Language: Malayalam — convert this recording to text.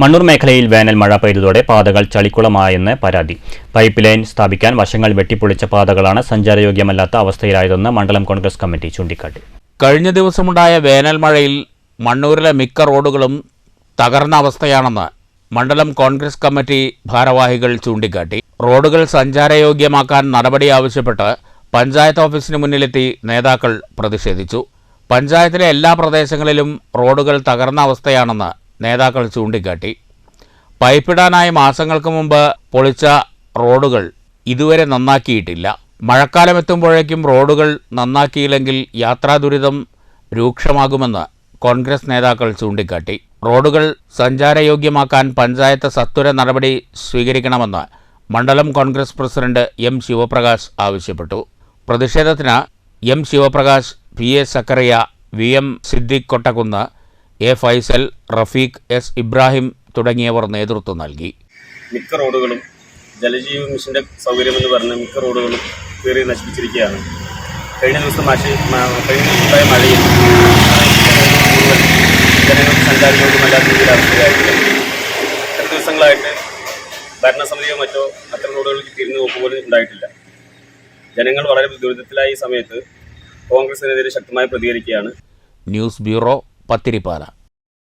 മണ്ണൂർ മേഖലയിൽ വേനൽ മഴ പെയ്തതോടെ പാതകൾ ചളിക്കുളമായെന്ന് പരാതി. പൈപ്പ് ലൈൻ സ്ഥാപിക്കാൻ വശങ്ങൾ വെട്ടിപ്പൊളിച്ച പാതകളാണ് സഞ്ചാരയോഗ്യമല്ലാത്ത അവസ്ഥയിലായതെന്ന് മണ്ഡലം കോൺഗ്രസ് കമ്മിറ്റി ചൂണ്ടിക്കാട്ടി. കഴിഞ്ഞ ദിവസമുണ്ടായ വേനൽ മഴയിൽ മണ്ണൂരിലെ മിക്ക റോഡുകളും തകർന്ന അവസ്ഥയാണെന്ന് മണ്ഡലം കോൺഗ്രസ് കമ്മിറ്റി ഭാരവാഹികൾ ചൂണ്ടിക്കാട്ടി. റോഡുകൾ സഞ്ചാരയോഗ്യമാക്കാൻ നടപടി ആവശ്യപ്പെട്ട് പഞ്ചായത്ത് ഓഫീസിന് മുന്നിലെത്തി നേതാക്കൾ പ്രതിഷേധിച്ചു. പഞ്ചായത്തിലെ എല്ലാ പ്രദേശങ്ങളിലും റോഡുകൾ തകർന്ന അവസ്ഥയാണെന്ന് നേതാക്കൾ ചൂണ്ടിക്കാട്ടി. പൈപ്പിടാനായി മാസങ്ങൾക്ക് മുമ്പ് പൊളിച്ച റോഡുകൾ ഇതുവരെ നന്നാക്കിയിട്ടില്ല. മഴക്കാലം എത്തുമ്പോഴേക്കും റോഡുകൾ നന്നാക്കിയില്ലെങ്കിൽ യാത്രാ ദുരിതം രൂക്ഷമാകുമെന്ന് കോൺഗ്രസ് നേതാക്കൾ ചൂണ്ടിക്കാട്ടി. റോഡുകൾ സഞ്ചാരയോഗ്യമാക്കാൻ പഞ്ചായത്ത് സത്വര നടപടി സ്വീകരിക്കണമെന്ന് മണ്ഡലം കോൺഗ്രസ് പ്രസിഡന്റ് എം ശിവപ്രകാശ് ആവശ്യപ്പെട്ടു. പ്രതിഷേധത്തിന് M Shivaprakash P A Zakariya V M Siddique Kottakkunnu A Faisal Rafeeq S Ibrahim തുടങ്ങിയവർ നേതൃത്വം നൽകി. മിക്ക റോഡുകളും ജലജീവ മിഷന്റെ സൗകര്യമെന്ന് പറഞ്ഞ് മിക്ക റോഡുകളും കയറി നശിപ്പിച്ചിരിക്കുകയാണ്. കഴിഞ്ഞ ദിവസം മഴ കഴിഞ്ഞ ദിവസമുണ്ടായ മഴയിൽ ജനങ്ങൾ സഞ്ചാരികൾക്കും അല്ലാത്ത രീതിയിൽ അവസ്ഥയായിട്ടുണ്ട്. ഇത്ര ദിവസങ്ങളായിട്ട് ഭരണസമിതിയോ മറ്റോ അത്തരം റോഡുകളിൽ തിരിഞ്ഞു നോക്കുപോലും ഉണ്ടായിട്ടില്ല. ജനങ്ങൾ വളരെ ദുരിതത്തിലായ ഈ സമയത്ത് കോൺഗ്രസിനെതിരെ ശക്തമായി പ്രതികരിക്കുകയാണ്. News bureau Pathirippala.